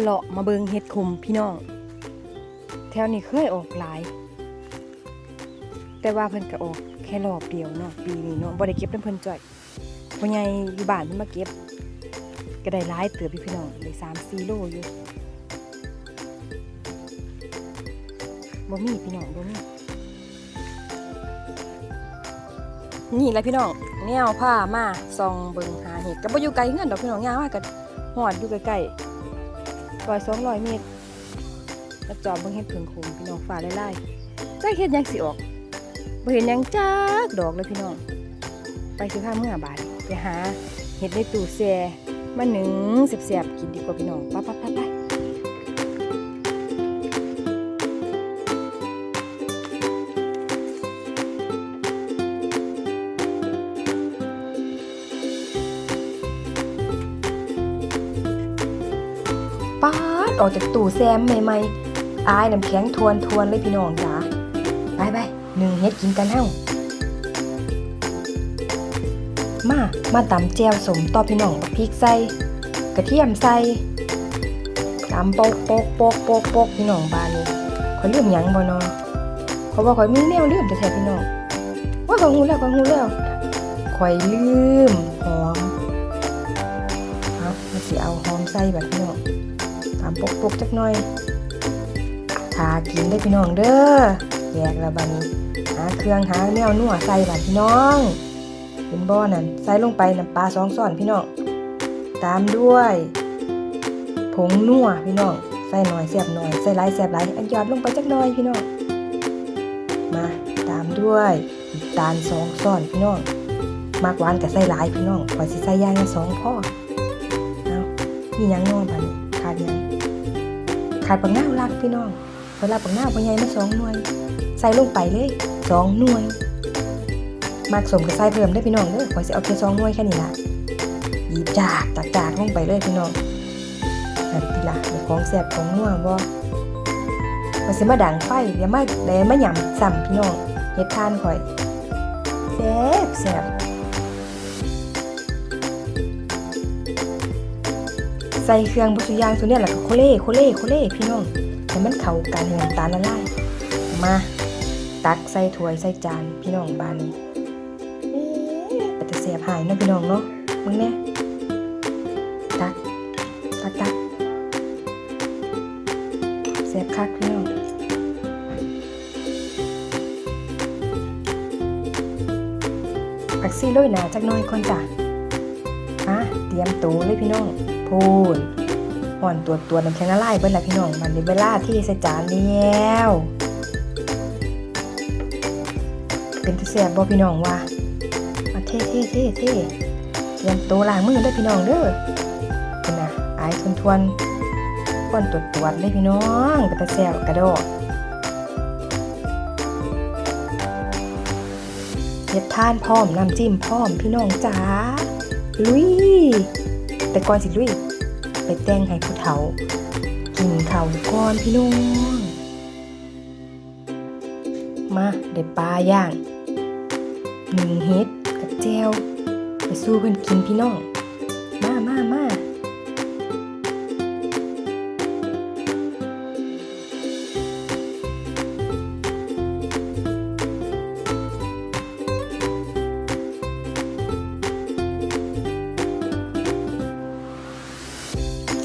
เลาะมาเบิงเห็ดขมพี่น้อง แถวนี้เคยออกหลาย แต่ว่าเพิ่นก็ออกแค่รอบเดียวเนาะปีนี้เนาะบ่ได้เก็บน้ำเพิ่นจ่อยพ่อใหญ่อยู่บ้านเพิ่นมาเก็บก็ได้หลายเติบอยู่พี่น้องได้3-4โลอยู่บ่มีพี่น้องบ่มีนี่แหละพี่น้องแนวผ้ามาส่องเบิงหาเห็ดก็บ่อยู่ไกลเฮือนดอกพี่น้องย่างมาก็ฮอดอยู่ใกล้ๆ ร้อยสองร้อยเมตรแล้วจอบเบิ่งเห็ดผึ่งคุมพี่น้องฝ่าไล่ๆจักเห็ดยังสิออกบ่เห็นยังจักดอกเลยพี่น้อง ไปสิพาเมื่อบาทไปหาเห็ดในตู้แช่มาหนึ่งเสียบๆกินดีกว่าพี่น้องไปไปไป ปป๊าดออกจากตู้แซมใหม่ๆอายน้ำแข็งทวนทวนๆเลยพี่น้องจ๋าไปไปหนึ่งเฮ็ดกินกันเฮ้ามา มาตำแจวสมต่อพี่น้องบักพริกใส่กระเทียมใส่ตำโปกโปกโปกโปกโปกพี่น้องบานนี้ข่อยลืมยังบ่นาะเขาบอกข่อยมีแนวเลืมแต่แท้ๆพี่น้องว่าขอหูแล้วขอหูแล้วข่อยลืมหอมเอามาสิเอาหอมใส่บัดพี่น้อง ตำโปกโปกจักหน่อยทากินได้พี่น้องเด้อแยกแล้วบัดนี้ หาเครื่องหาแนวนัวใส่บัดพี่น้องเป็นบ่อนั่นใส่ลงไปน้ำปลาสองส่อนพี่น้อง ตามด้วยผงนัวพี่น้อง ใส่หน่อยแซ่บหน่อย ใส่หลายแซ่บหลายอันยอดลงไปจักหน่อยพี่น้อง มาตามด้วยตาลสองส่อนพี่น้องมากหวานกับใส่หลายพี่น้องกว่าสิใส่ย่างสองพ่อเอามียังนอนบัดนี้ขาดยัง ขาดปังน้าวรักพี่น้องเวลาปังน้าวปังใหญ่มาสองหน่วย ใส่ลงไปเลยสองหน่วยมากสมกับไส้เพิ่มได้พี่น้องเด้อขอยสิเอาแค่ซองหน่วยแค่นี้ละหยีจากจากจากลงไปเลยพี่น้องนั่นทีละเดี๋ยวของแซ่บของนัวบ่มันสิมาดังไฟเดี๋ยวมาเดี๋ยวมาหยำซ้ำพี่น้องเฮ็ดทานข่อยแซ่บแซ่บ ใส่เครื่องบุสุยางตัวเนี้ยแล้วก็โคเล่โคเล่โคเล่พี่น้องให้มันเข้ากันให้น้ำตาลละลายมา ตักใส่ถ้วยใส่จานพี่น้องบานนี้ป็นแต่เสียบหายเนาะพี่น้องเนาะมึงเนี่ยตักตักตักเสียบคักพี่น้องผักซี่โรยหนาจักหน้อยก่อนจ้ะอะเตรียมตูเลยพี่น้อง พูนห่อนตัวตัวน้ำแข็งละลายเบิ้ลละพี่น้องมันในเวลาที่ใส่จานแล้ว เป็นตะเสียบบ่พี่น้องว่ามาเท่เท่เท่เท่เตรียมตัวล้างมือได้อพี่น้องเด้อคุณนะอายทวนทวนก้อนตรวจตรวจเลยพี่น้องกระตะแซวกระโดดเฮ็ดทานพร้อมน้ำจิ้มพร้อมพี่น้องจ๋าลุย แต่ก่อนสิลุย ไปแต่งให้ผู้เฒ่า กินข้าวก่อนพี่น้องมาเด็ดปลาย่างหนึ่งเฮ็ดกับแจวไปสู้เพื่อนกินพี่น้อง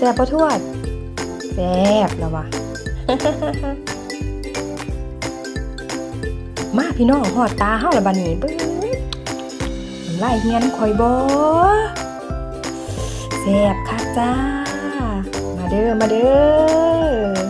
ซ่บปะทวดแซ่บแล้ววะมาพี่น้องหอดตาเฮาละบัดนี้เบิ้ดน้ำลายเฮียนคอยบ่แซ่บคักจ้า มาเด้อมาเด้อ